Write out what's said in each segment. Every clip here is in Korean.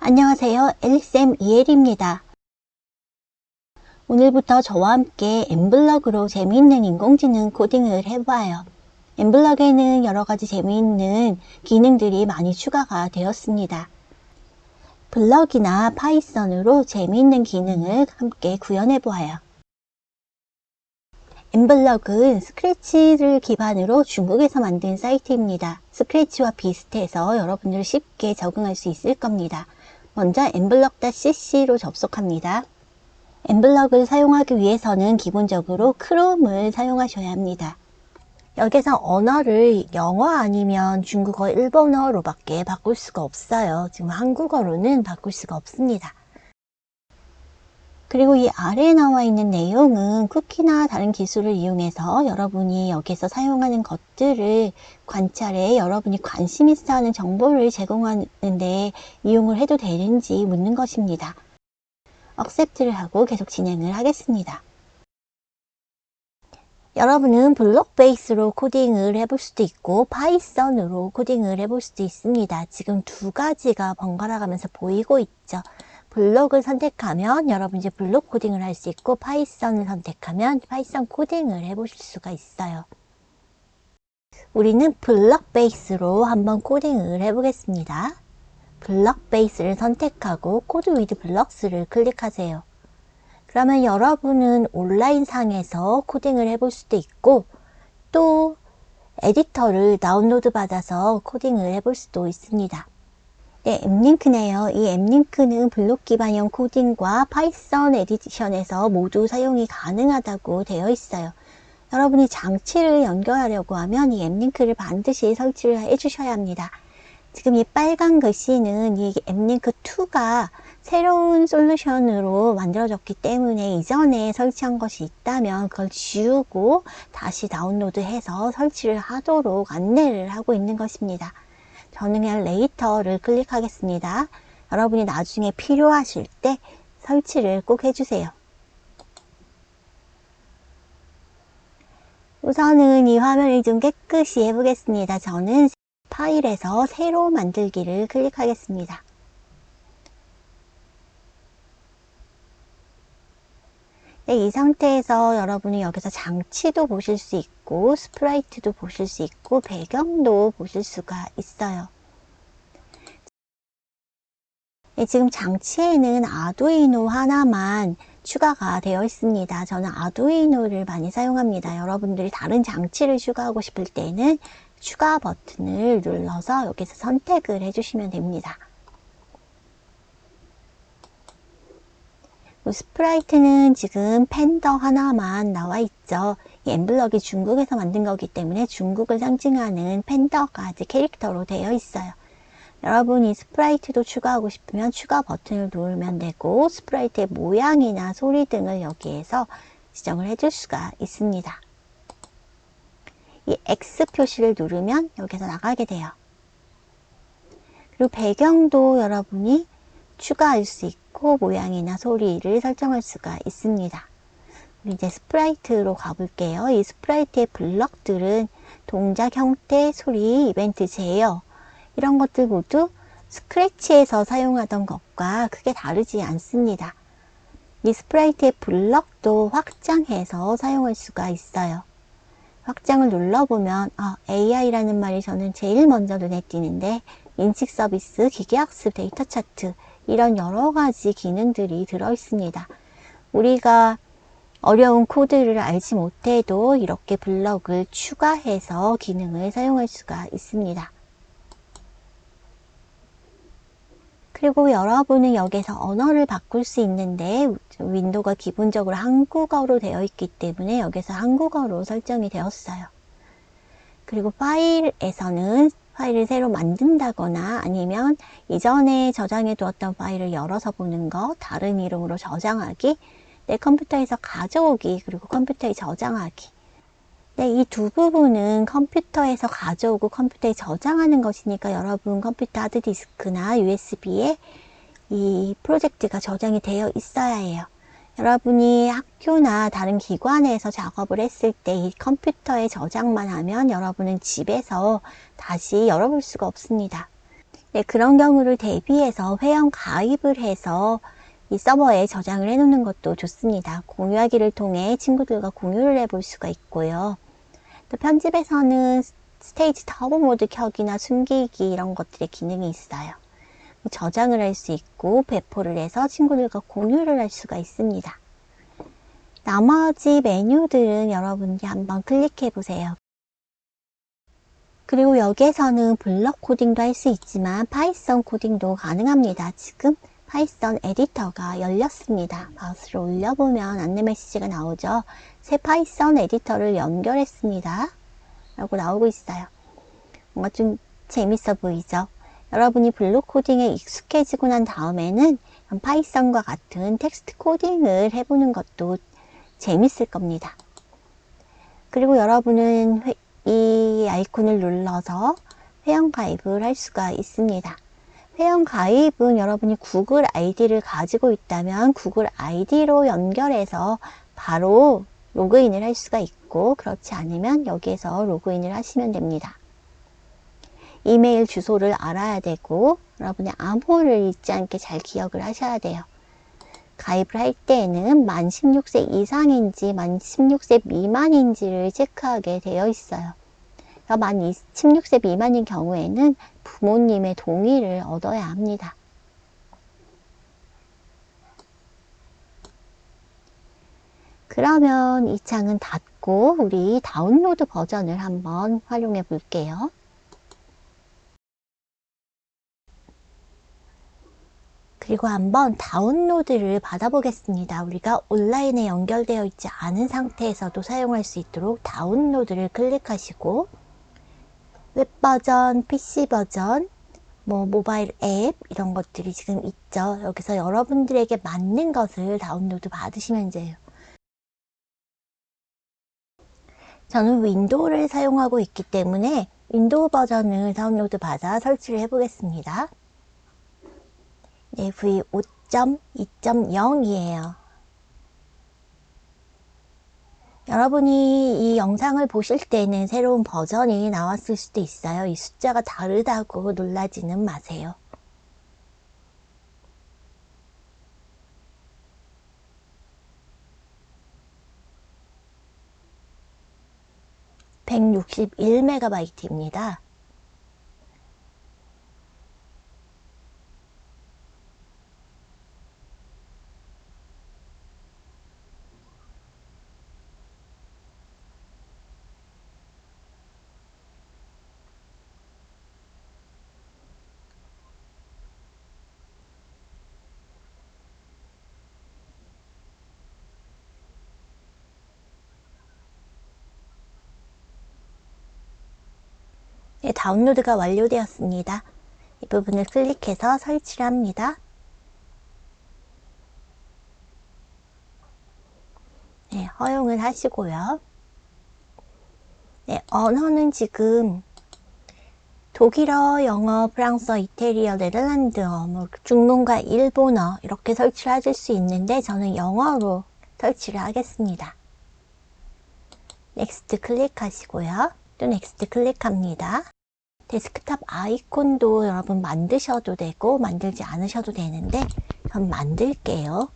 안녕하세요. 엘릭쌤 이엘입니다. 오늘부터 저와 함께 엠블럭으로 재미있는 인공지능 코딩을 해봐요. 엠블럭에는 여러 가지 재미있는 기능들이 많이 추가가 되었습니다. 블럭이나 파이썬으로 재미있는 기능을 함께 구현해 보아요. 엠블럭은 스크래치를 기반으로 중국에서 만든 사이트입니다. 스크래치와 비슷해서 여러분들 쉽게 적응할 수 있을 겁니다. 먼저 엠블럭.cc로 접속합니다. 엠블럭을 사용하기 위해서는 기본적으로 크롬을 사용하셔야 합니다. 여기서 언어를 영어 아니면 중국어, 일본어로밖에 바꿀 수가 없어요. 지금 한국어로는 바꿀 수가 없습니다. 그리고 이 아래에 나와 있는 내용은 쿠키나 다른 기술을 이용해서 여러분이 여기서 사용하는 것들을 관찰해 여러분이 관심 있어 하는 정보를 제공하는데 이용을 해도 되는지 묻는 것입니다. accept를 하고 계속 진행을 하겠습니다. 여러분은 블록 베이스로 코딩을 해볼 수도 있고 파이썬으로 코딩을 해볼 수도 있습니다. 지금 두 가지가 번갈아 가면서 보이고 있죠. 블록을 선택하면 여러분 이제 블록 코딩을 할 수 있고 파이썬을 선택하면 파이썬 코딩을 해보실 수가 있어요. 우리는 블록 베이스로 한번 코딩을 해보겠습니다. 블록 베이스를 선택하고 코드 위드 블럭스를 클릭하세요. 그러면 여러분은 온라인 상에서 코딩을 해볼 수도 있고 또 에디터를 다운로드 받아서 코딩을 해볼 수도 있습니다. 네, 앱링크네요. 이 앱링크는 블록 기반형 코딩과 파이썬 에디션에서 모두 사용이 가능하다고 되어 있어요. 여러분이 장치를 연결하려고 하면 이 앱링크를 반드시 설치를 해 주셔야 합니다. 지금 이 빨간 글씨는 이 앱링크 2가 새로운 솔루션으로 만들어졌기 때문에 이전에 설치한 것이 있다면 그걸 지우고 다시 다운로드해서 설치를 하도록 안내를 하고 있는 것입니다. 저는 레이터를 클릭하겠습니다. 여러분이 나중에 필요하실 때 설치를 꼭 해주세요. 우선은 이 화면을 좀 깨끗이 해보겠습니다. 저는 파일에서 새로 만들기를 클릭하겠습니다. 이 상태에서 여러분이 여기서 장치도 보실 수 있고 스프라이트도 보실 수 있고 배경도 보실 수가 있어요. 네, 지금 장치에는 아두이노 하나만 추가가 되어 있습니다. 저는 아두이노를 많이 사용합니다. 여러분들이 다른 장치를 추가하고 싶을 때는 추가 버튼을 눌러서 여기서 선택을 해주시면 됩니다. 스프라이트는 지금 팬더 하나만 나와 있죠. 이 엠블럭이 중국에서 만든 거기 때문에 중국을 상징하는 팬더가 아직 캐릭터로 되어 있어요. 여러분이 스프라이트도 추가하고 싶으면 추가 버튼을 누르면 되고 스프라이트의 모양이나 소리 등을 여기에서 지정을 해줄 수가 있습니다. 이 X 표시를 누르면 여기서 나가게 돼요. 그리고 배경도 여러분이 추가할 수 있고 모양이나 소리를 설정할 수가 있습니다. 이제 스프라이트로 가볼게요. 이 스프라이트의 블럭들은 동작 형태, 소리, 이벤트 제어 이런 것들 모두 스크래치에서 사용하던 것과 크게 다르지 않습니다. 이 스프라이트의 블럭도 확장해서 사용할 수가 있어요. 확장을 눌러보면 아, AI라는 말이 저는 제일 먼저 눈에 띄는데 인식 서비스, 기계학습, 데이터 차트 이런 여러 가지 기능들이 들어 있습니다. 우리가 어려운 코드를 알지 못해도 이렇게 블럭을 추가해서 기능을 사용할 수가 있습니다. 그리고 여러분은 여기서 언어를 바꿀 수 있는데 윈도우가 기본적으로 한국어로 되어 있기 때문에 여기서 한국어로 설정이 되었어요. 그리고 파일에서는 파일을 새로 만든다거나 아니면 이전에 저장해 두었던 파일을 열어서 보는 것, 다른 이름으로 저장하기, 내 컴퓨터에서 가져오기, 그리고 컴퓨터에 저장하기. 네, 이 두 부분은 컴퓨터에서 가져오고 컴퓨터에 저장하는 것이니까 여러분 컴퓨터 하드디스크나 USB에 이 프로젝트가 저장이 되어 있어야 해요. 여러분이 학교나 다른 기관에서 작업을 했을 때 이 컴퓨터에 저장만 하면 여러분은 집에서 다시 열어볼 수가 없습니다. 네, 그런 경우를 대비해서 회원 가입을 해서 이 서버에 저장을 해 놓는 것도 좋습니다. 공유하기를 통해 친구들과 공유를 해볼 수가 있고요. 또 편집에서는 스테이지 터보 모드 켜기나 숨기기 이런 것들의 기능이 있어요. 저장을 할 수 있고 배포를 해서 친구들과 공유를 할 수가 있습니다. 나머지 메뉴들은 여러분이 한번 클릭해 보세요. 그리고 여기에서는 블럭 코딩도 할 수 있지만 파이썬 코딩도 가능합니다. 지금 파이썬 에디터가 열렸습니다. 마우스를 올려보면 안내 메시지가 나오죠. 새 파이썬 에디터를 연결했습니다. 라고 나오고 있어요. 뭔가 좀 재밌어 보이죠? 여러분이 블록 코딩에 익숙해지고 난 다음에는 파이썬과 같은 텍스트 코딩을 해보는 것도 재밌을 겁니다. 그리고 여러분은 회, 이 아이콘을 눌러서 회원 가입을 할 수가 있습니다. 회원 가입은 여러분이 구글 아이디를 가지고 있다면 구글 아이디로 연결해서 바로 로그인을 할 수가 있고 그렇지 않으면 여기에서 로그인을 하시면 됩니다. 이메일 주소를 알아야 되고 여러분의 암호를 잊지 않게 잘 기억을 하셔야 돼요. 가입을 할 때에는 만 16세 이상인지 만 16세 미만인지를 체크하게 되어 있어요. 만 16세 미만인 경우에는 부모님의 동의를 얻어야 합니다. 그러면 이 창은 닫고 우리 다운로드 버전을 한번 활용해 볼게요. 그리고 한번 다운로드를 받아보겠습니다. 우리가 온라인에 연결되어 있지 않은 상태에서도 사용할 수 있도록 다운로드를 클릭하시고 웹 버전, PC 버전, 뭐 모바일 앱 이런 것들이 지금 있죠. 여기서 여러분들에게 맞는 것을 다운로드 받으시면 돼요. 저는 윈도우를 사용하고 있기 때문에 윈도우 버전을 다운로드 받아 설치를 해보겠습니다. 네, V5.2.0이에요. 여러분이 이 영상을 보실 때는 새로운 버전이 나왔을 수도 있어요. 이 숫자가 다르다고 놀라지는 마세요. (161MB입니다) 네, 다운로드가 완료되었습니다. 이 부분을 클릭해서 설치를 합니다. 네, 허용을 하시고요. 네, 언어는 지금 독일어, 영어, 프랑스어, 이태리어, 네덜란드어, 뭐 중문과 일본어 이렇게 설치를 하실 수 있는데 저는 영어로 설치를 하겠습니다. 넥스트 클릭하시고요. 또 넥스트 클릭합니다. 데스크탑 아이콘도 여러분 만드셔도 되고 만들지 않으셔도 되는데 전 만들게요.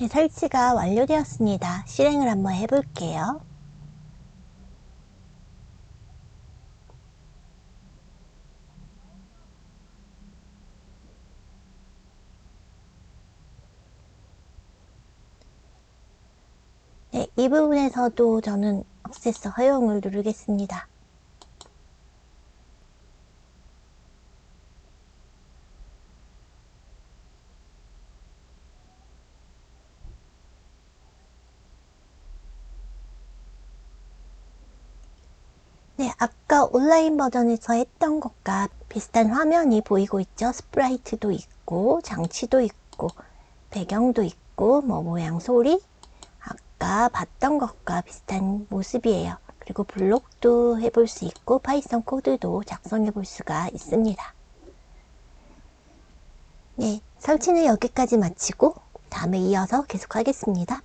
네, 설치가 완료되었습니다. 실행을 한번 해볼게요. 네, 이 부분에서도 저는 액세스 허용을 누르겠습니다. 네, 아까 온라인 버전에서 했던 것과 비슷한 화면이 보이고 있죠. 스프라이트도 있고, 장치도 있고, 배경도 있고, 뭐 모양 소리, 아까 봤던 것과 비슷한 모습이에요. 그리고 블록도 해볼 수 있고, 파이썬 코드도 작성해 볼 수가 있습니다. 네, 설치는 여기까지 마치고, 다음에 이어서 계속하겠습니다.